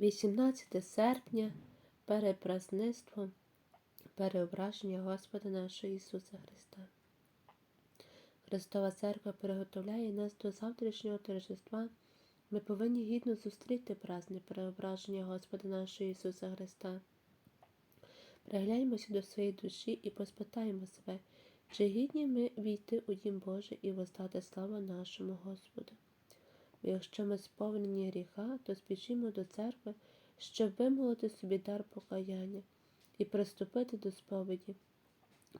18 серпня перепразництво переображення Господа нашого Ісуса Христа. Христова Церква приготовляє нас до завтрашнього торжества. Ми повинні гідно зустріти праздник переображення Господа нашого Ісуса Христа. Пригляньмося до своєї душі і поспитаємо себе, чи гідні ми війти у Дім Божий і воздати славу нашому Господу. Якщо ми сповнені гріха, то спішімо до церкви, щоб вимолити собі дар покаяння і приступити до сповіді.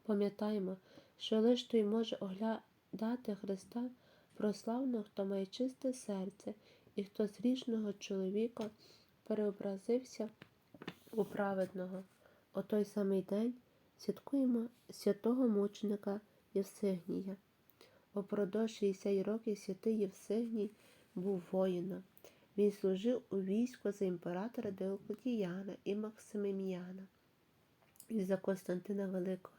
Пам'ятаємо, що лише той може оглядати Христа прославного, хто має чисте серце, і хто з грішного чоловіка переобразився у праведного. У той самий день святкуємо святого мученика Євсигнія. Упродовж 60 років святий Євсигній був воїном. Він служив у війську за імператора Диоклетіяна і Максиміміяна і за Константина Великого.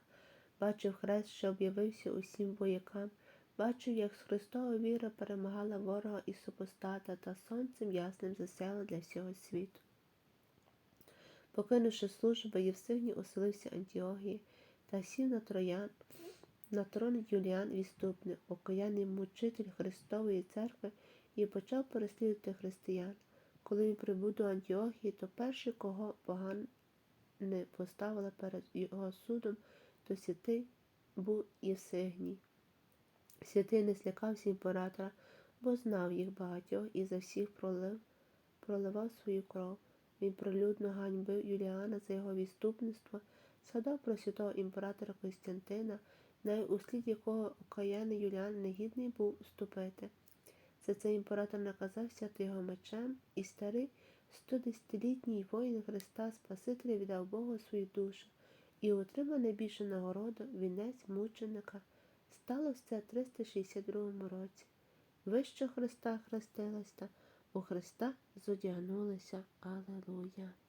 Бачив хрест, що об'явився усім воякам, бачив, як з Христова віра перемагала ворога і супостата та сонцем ясним засяяла для всього світу. Покинувши службу, Євсигній оселився Антіогії та сів на троян, на трон Юліан Відступник, окаянний мучитель Христової церкви, і почав переслідувати християн. Коли він прибув до Антіохії, то перший, кого погане поставила перед його судом, то святий був Євсигній. Святий не злякався імператора, бо знав їх багатьох і за всіх пролив, проливав свою кров. Він прилюдно ганьбив Юліана за його відступництво, згадав про святого імператора Костянтина, навіть у слід якого окаяний Юліан негідний був ступити. За це імператор наказав взяти його мечем, і старий 110-літній воїн Христа Спасителя віддав Богу свою душу і отримав найбільшу нагороду вінець мученика. Сталося це в 362 році. Вище Христа хрестилася, у Христа зодягнулися. Алелуя!